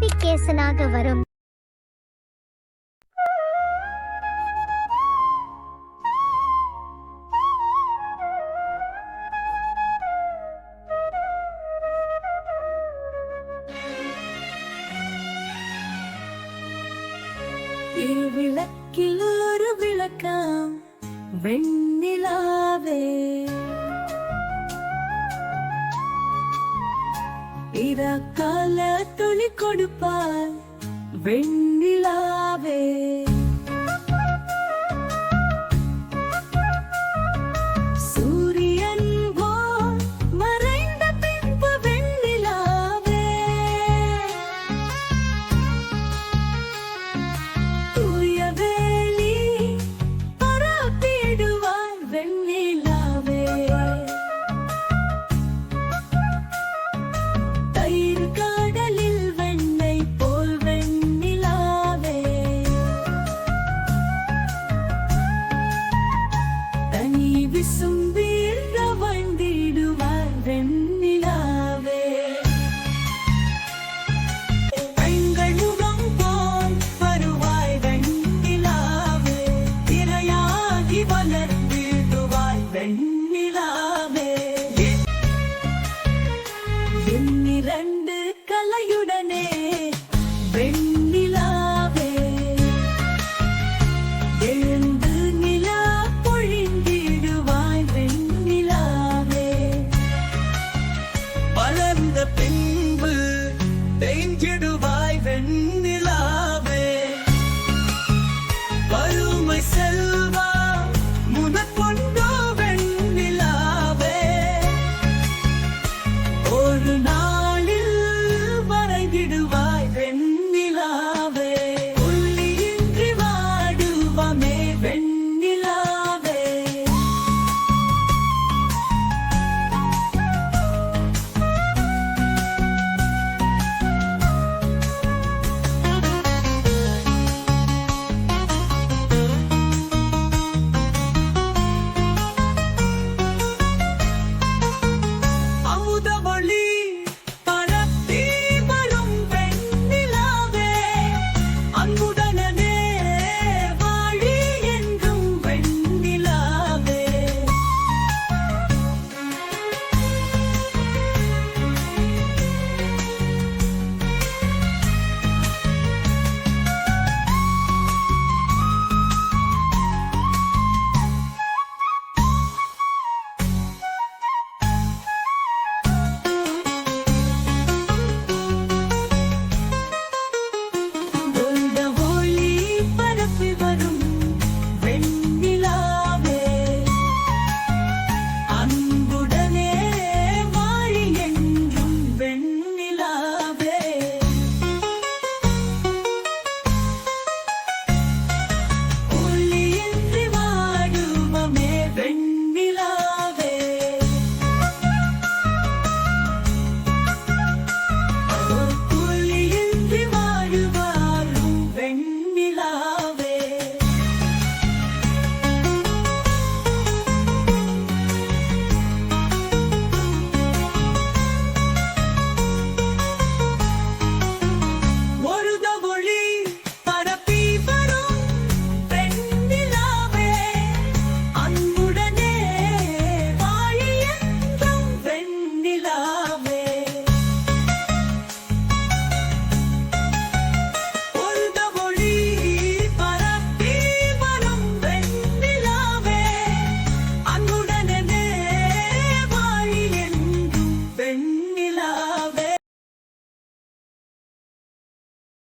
வீடியோக்கள் நோட்டிபிகேஷனாக வரும். விளக்கில் ஒரு விளக்கம் வெண்ணிலாவே. கால துளி கொடுப்பால் வெண்ணிலாவே.